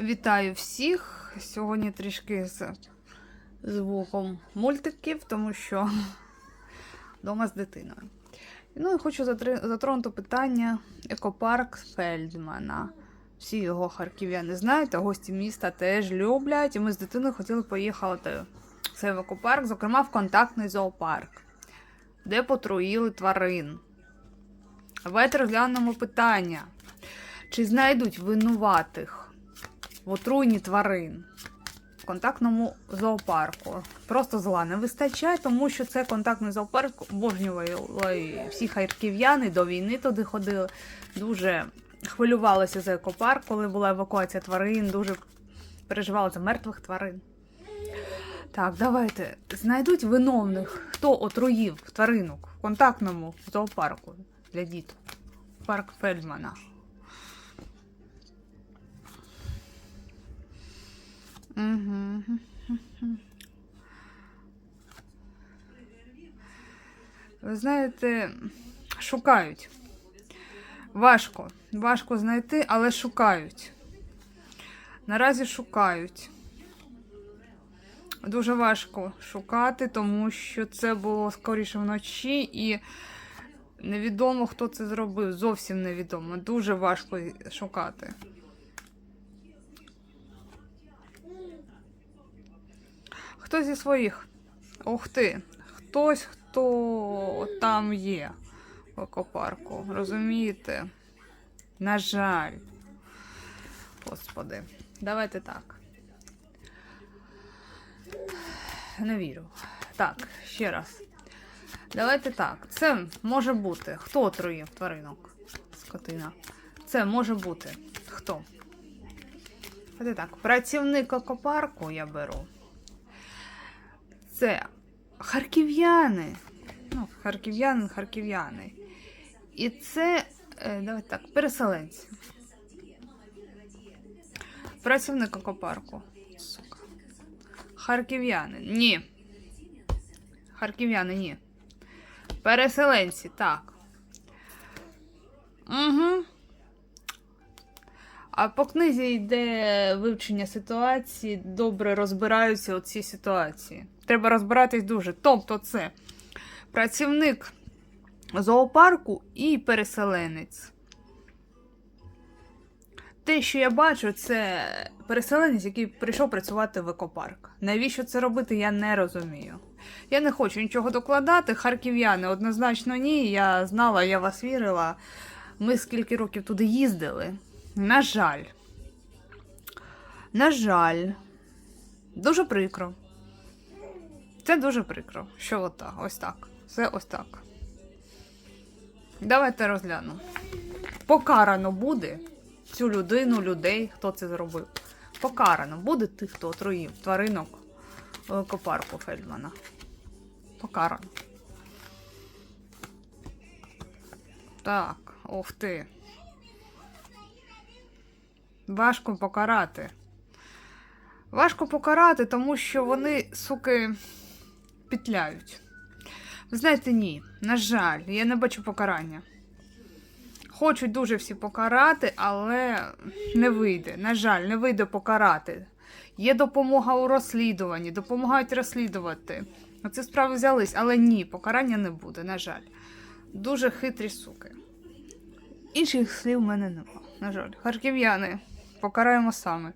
Вітаю всіх. Сьогодні трішки з звуком мультиків, тому що вдома з дитиною. Ну і хочу затронути питання екопарк Фельдмана. Всі його харків'яни знають, а гості міста теж люблять. І ми з дитиною хотіли поїхати в цей екопарк, зокрема в контактний зоопарк, де потруїли тварин. Давайте розглянемо питання. Чи знайдуть винуватих в отруйні тварин в контактному зоопарку? Просто зла не вистачає, тому що це контактний зоопарк обожнювали всі харків'яни до війни туди ходили. Дуже хвилювалися за екопарк, коли була евакуація тварин, дуже переживали за мертвих тварин. Так, давайте. Знайдуть виновних, хто отруїв тваринок в контактному зоопарку для діток. Парк Фельдмана. Угу. Ви знаєте, шукають. Важко. Важко знайти, але шукають. Наразі шукають. Дуже важко шукати, тому що це було скоріше вночі і невідомо, хто це зробив. Зовсім невідомо. Дуже важко шукати. Хто зі своїх? Ух ти. Хтось, хто там є в екопарку. Розумієте? На жаль. Господи. Давайте так. Не вірю. Так, ще раз. Давайте так. Це може бути. Хто отруїв тваринок? Скотина. Це може бути. Хто? Давайте так. Працівник екопарку я беру. Це харків'яни. Ну, харків'яни, харків'яни. І це, е, давайте так, переселенці. Працівник екопарку. Сука. Харків'яни. Ні. Харків'яни, ні. Переселенці, так. Угу. А по книзі йде вивчення ситуації, добре розбираються у цій ситуації. Треба розбиратись дуже. Тобто, це працівник зоопарку і переселенець. Те, що я бачу, це переселенець, який прийшов працювати в екопарк. Навіщо це робити, я не розумію. Я не хочу нічого докладати. Харків'яни однозначно ні. Я знала, я вас вірила. Ми скільки років туди їздили. На жаль. На жаль, дуже прикро. Це дуже прикро, що отак, ось так. Це ось так. Давайте розглянемо. Покарано буде цю людину, людей, хто це зробив. Покарано буде тих, хто отруїв тваринок в екопарку Фельдмана. Покарано. Так, ух ти. Важко покарати. Важко покарати, тому що вони, суки, петляють. Ви знаєте, ні. На жаль, я не бачу покарання. Хочуть дуже всі покарати, але не вийде. На жаль, не вийде покарати. Є допомога у розслідуванні, допомагають розслідувати. Оці справи взялись, але ні, покарання не буде, на жаль. Дуже хитрі суки. Інших слів в мене нема. На жаль, харків'яни, покараємо саме.